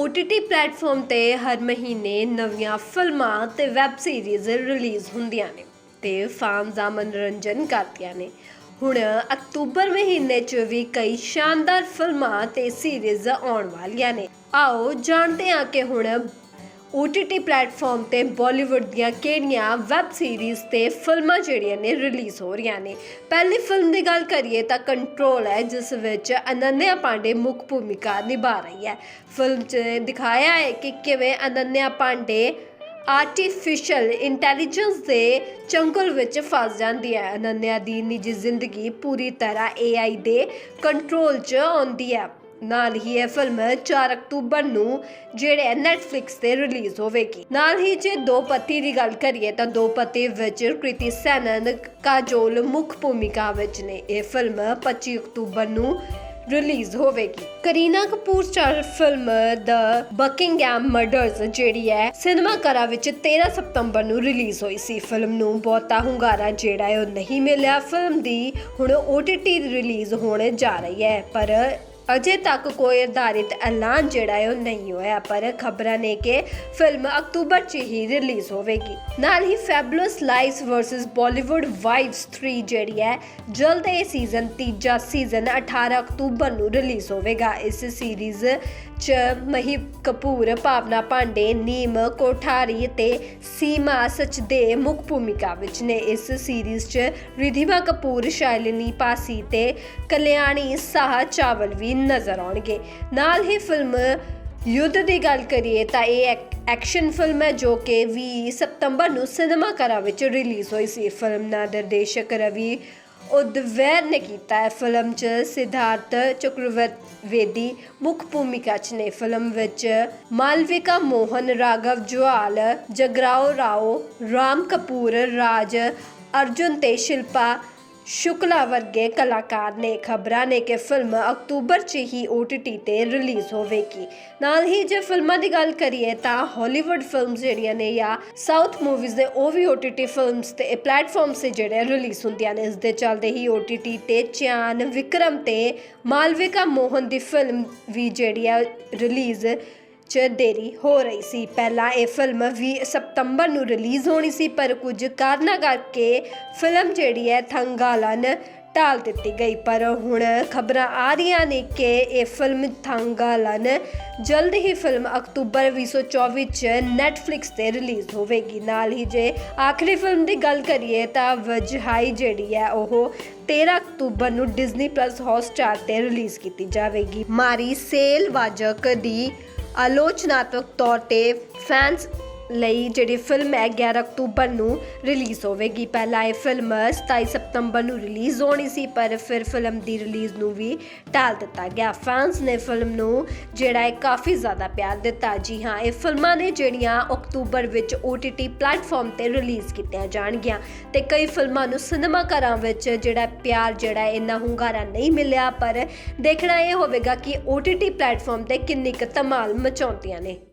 OTT platform ਤੇ ਹਰ ਮਹੀਨੇ ਨਵੀਆਂ ਫਿਲਮਾਂ ਤੇ ਵੈਬ ਸੀਰੀਜ਼ ਰਿਲੀਜ਼ ਹੁੰਦੀਆਂ ਨੇ ਤੇ ਫੈਨਸ ਦਾ ਮਨੋਰੰਜਨ ਕਰਦੀਆਂ ਨੇ। ਹੁਣ ਅਕਤੂਬਰ ਮਹੀਨੇ 'ਚ ਵੀ ਕਈ ਸ਼ਾਨਦਾਰ ਫਿਲਮਾਂ ਤੇ ਸੀਰੀਜ਼ ਆਉਣ ਵਾਲੀਆਂ ਨੇ। ਆਓ ਜਾਣਦੇ ਹਾਂ ਕਿ ਹੁਣ OTT ਪਲੇਟਫਾਰਮ ਤੇ ਬਾਲੀਵੁੱਡ ਦੀਆਂ ਕਿਹੜੀਆਂ ਵੈਬ ਸੀਰੀਜ਼ ਤੇ ਫਿਲਮਾਂ ਜਿਹੜੀਆਂ ਨੇ ਰਿਲੀਜ਼ ਹੋ ਰਹੀਆਂ ਨੇ? ਪਹਿਲੀ ਫਿਲਮ ਦੀ ਗੱਲ ਕਰੀਏ ਤਾਂ ਕੰਟਰੋਲ ਹੈ, ਜਿਸ ਵਿੱਚ ਅਨੰਨਿਆ ਪਾਂਡੇ ਮੁੱਖ ਭੂਮਿਕਾ ਨਿਭਾ ਰਹੀ ਹੈ। ਫਿਲਮ 'ਚ ਦਿਖਾਇਆ ਹੈ ਕਿ ਕਿਵੇਂ ਅਨੰਨਿਆ ਪਾਂਡੇ ਆਰਟੀਫੀਸ਼ੀਅਲ ਇੰਟੈਲੀਜੈਂਸ ਦੇ ਚੰਗਲ ਵਿੱਚ ਫਸ ਜਾਂਦੀ ਹੈ। ਅਨੰਨਿਆ ਦੀ ਨਿੱਜੀ ਜ਼ਿੰਦਗੀ ਪੂਰੀ ਤਰ੍ਹਾਂ AI ਦੇ ਕੰਟਰੋਲ 'ਚ ਆਉਂਦੀ ਹੈ। ਨਾਲ ਹੀ ਇਹ ਫਿਲਮ 4 ਅਕਤੂਬਰ ਨੂੰ ਜਿਹੜੇ Netflix ਤੇ ਰਿਲੀਜ਼ ਹੋਵੇਗੀ। ਨਾਲ ਹੀ ਜੇ ਦੋ ਪਤੀ ਦੀ ਗੱਲ ਕਰੀਏ ਤਾਂ ਦੋ ਪਤੀ ਵਿੱਚ ਕ੍ਰਿਤੀ ਸੈਨਨ ਕਾਜੋਲ ਮੁੱਖ ਭੂਮਿਕਾ ਵਿੱਚ ਨੇ। ਇਹ ਫਿਲਮ 25 ਅਕਤੂਬਰ ਨੂੰ ਰਿਲੀਜ਼ ਹੋਵੇਗੀ। Kareena Kapoor star film the Buckingham murders ਜਿਹੜੀ ਹੈ ਸਿਨੇਮਾ ਘਰਾਂ ਵਿੱਚ 13 ਸਤੰਬਰ ਨੂੰ ਰਿਲੀਜ਼ ਹੋਈ ਸੀ। ਫਿਲਮ ਨੂੰ ਬਹੁਤਾ ਹੁੰਗਾਰਾ ਜਿਹੜਾ ਹੈ ਉਹ ਨਹੀਂ ਮਿਲਿਆ। ਫਿਲਮ ਦੀ ਹੁਣ OTT ਰਿਲੀਜ਼ ਹੋਣ ਜਾ ਰਹੀ ਹੈ। ਪਰ ਅਜੇ ਤੱਕ ਕੋਈ ਆਧਾਰਿਤ ਐਲਾਨ ਜਿਹੜਾ ਹੈ ਉਹ ਨਹੀਂ ਹੋਇਆ, ਪਰ ਖਬਰਾਂ ਨੇ ਕਿ ਫਿਲਮ ਅਕਤੂਬਰ 'ਚ ਹੀ ਰਿਲੀਜ਼ ਹੋਵੇਗੀ। ਨਾਲ ਹੀ fabulous lives versus Bollywood vibes 3 ਜਿਹੜੀ ਹੈ, ਜਲਦ ਇਹ ਸੀਜ਼ਨ ਤੀਜਾ ਸੀਜ਼ਨ 18 ਅਕਤੂਬਰ ਨੂੰ ਰਿਲੀਜ਼ ਹੋਵੇਗਾ। ਇਸ ਸੀਰੀਜ਼ 'ਚ ਮਹੀ ਕਪੂਰ, ਭਾਵਨਾ ਪਾਂਡੇ ਨੀਮ, ਕੋਠਾਰੀ ਤੇ ਸੀਮਾ ਸਚਦੇ ਮੁੱਖ ਭੂਮਿਕਾ ਵਿੱਚ ਨੇ। ਇਸ ਸੀਰੀਜ਼ 'ਚ ਰਿਧਿਮਾ ਕਪੂਰ, ਸ਼ਾਇਲਿਨੀ ਪਾਸੀ ਤੇ ਕਲਿਆਣੀ ਸਾਹ ਚਾਵਲ ਵੀ ਨਜ਼ਰ ਆਉਣਗੇ। ਨਾਲ ਹੀ ਫਿਲਮ ਯੁੱਧ ਦੀ ਗੱਲ ਕਰੀਏ ਤਾਂ ਇਹ ਐਕਸ਼ਨ ਫਿਲਮ ਹੈ ਜੋ ਕਿ 20 ਸਤੰਬਰ ਨੂੰ ਸਿਨੇਮਾ ਘਰਾਂ ਵਿੱਚ ਰਿਲੀਜ਼ ਹੋਈ ਸੀ। ਫਿਲਮ ਦਾ ਨਿਰਦੇਸ਼ਕ ਰਵੀ ਉਦਵੈਰ ਨੇ ਕੀਤਾ ਹੈ। ਫਿਲਮ 'ਚ ਸਿਧਾਰਥ ਚਕਰਵਰਤੀ ਮੁੱਖ ਭੂਮਿਕਾ 'ਚ ਨੇ। ਫਿਲਮ ਵਿੱਚ ਮਾਲਵਿਕਾ ਮੋਹਨ, ਰਾਘਵ ਜਵਾਲ ਜਗਰਾਓ ਰਾਓ, ਰਾਮ ਕਪੂਰ, ਰਾਜ ਅਰਜੁਨ ਤੇ ਸ਼ਿਲਪਾ ਸ਼ੁਕਲਾ ਵਰਗੇ ਕਲਾਕਾਰ ਨੇ ਖਬਰਾਂ ਨੇ ਕਿ ਫਿਲਮ ਅਕਤੂਬਰ 'ਚ ਹੀ OTT ਤੇ ਰਿਲੀਜ਼ ਹੋਵੇਗੀ। ਨਾਲ ਹੀ ਜੇ ਫਿਲਮਾਂ ਦੀ ਗੱਲ ਕਰੀਏ ਤਾਂ ਹਾਲੀਵੁੱਡ ਫਿਲਮਸ ਜਿਹੜੀਆਂ ਨੇ ਜਾਂ ਸਾਊਥ ਮੂਵੀਜ਼ ਦੇ ਉਹ ਵੀ OTT ਫਿਲਮਸ ਤੇ ਪਲੇਟਫਾਰਮਸ ਤੇ ਜਿਹੜੇ ਰਿਲੀਜ਼ ਹੁੰਦੀਆਂ ਨੇ ਇਸ ਦੇ ਚੱਲਦੇ ਹੀ OTT ਤੇ ਚਾਨ ਵਿਕਰਮ ਤੇ ਮਾਲਵਿਕਾ ਮੋਹਨ ਦੀ ਫਿਲਮ ਵੀ ਜਿਹੜੀ ਆ ਰਿਲੀਜ਼ ਚ ਦੇਰੀ ਹੋ ਰਹੀ ਸੀ। ਪਹਿਲਾਂ ਇਹ ਫਿਲਮ 20 ਸਤੰਬਰ ਨੂੰ ਰਿਲੀਜ਼ ਹੋਣੀ ਸੀ, ਪਰ ਕੁਝ ਕਾਰਨਾਂ ਕਰਕੇ ਫਿਲਮ ਜਿਹੜੀ ਹੈ ਥੰਗਾਲਨ ਟਾਲ ਦਿੱਤੀ ਗਈ। ਪਰ ਹੁਣ ਖਬਰਾਂ ਆ ਰਹੀਆਂ ਨੇ ਕਿ ਇਹ ਫਿਲਮ ਥੰਗਾਲਨ ਜਲਦ ਹੀ ਫਿਲਮ ਅਕਤੂਬਰ 2024 ਚ Netflix ਤੇ ਰਿਲੀਜ਼ ਹੋਵੇਗੀ। ਨਾਲ ਹੀ ਜੇ ਆਖਰੀ ਫਿਲਮ ਦੀ ਗੱਲ ਕਰੀਏ ਤਾਂ ਵਜਹਾਈ ਜਿਹੜੀ ਹੈ ਉਹ 13 ਅਕਤੂਬਰ ਨੂੰ ਡਿਜ਼ਨੀ ਪਲੱਸ Hotstar ਤੇ ਰਿਲੀਜ਼ ਕੀਤੀ ਜਾਵੇਗੀ। ਮਾਰੀ ਸੇਲ ਵਾਜਕ ਦੀ ਆਲੋਚਨਾਤਮਕ ਤੌਰ ਤੇ ਫੈਨਸ ਲਈ ਜਿਹੜੀ ਫਿਲਮ ਹੈ 11 ਅਕਤੂਬਰ ਨੂੰ ਰਿਲੀਜ਼ ਹੋਵੇਗੀ। ਪਹਿਲਾਂ ਇਹ ਫਿਲਮ 27 ਸਤੰਬਰ ਨੂੰ ਰਿਲੀਜ਼ ਹੋਣੀ ਸੀ, ਪਰ ਫਿਰ ਫਿਲਮ ਦੀ ਰਿਲੀਜ਼ ਨੂੰ ਵੀ ਟਾਲ ਦਿੱਤਾ ਗਿਆ। ਫੈਨਸ ਨੇ ਫਿਲਮ ਨੂੰ ਜਿਹੜਾ ਹੈ ਕਾਫੀ ਜ਼ਿਆਦਾ ਪਿਆਰ ਦਿੱਤਾ। ਜੀ ਹਾਂ, ਇਹ ਫਿਲਮਾਂ ਨੇ ਜਿਹੜੀਆਂ ਅਕਤੂਬਰ ਵਿੱਚ OTT ਪਲੇਟਫਾਰਮ ਤੇ ਰਿਲੀਜ਼ ਕੀਤੀਆਂ ਜਾਣਗੀਆਂ ਤੇ ਕਈ ਫਿਲਮਾਂ ਨੂੰ ਸਿਨੇਮਾ ਘਰਾਂ ਵਿੱਚ ਜਿਹੜਾ ਪਿਆਰ, ਜਿਹੜਾ ਹੈ ਇੰਨਾ ਹੁੰਗਾਰਾ ਨਹੀਂ ਮਿਲਿਆ, ਪਰ ਦੇਖਣਾ ਇਹ ਹੋਵੇਗਾ ਕਿ OTT ਪਲੇਟਫਾਰਮ ਤੇ ਕਿੰਨੀ ਕੁ ਧਮਾਲ ਮਚਾਉਂਦੀਆਂ ਨੇ।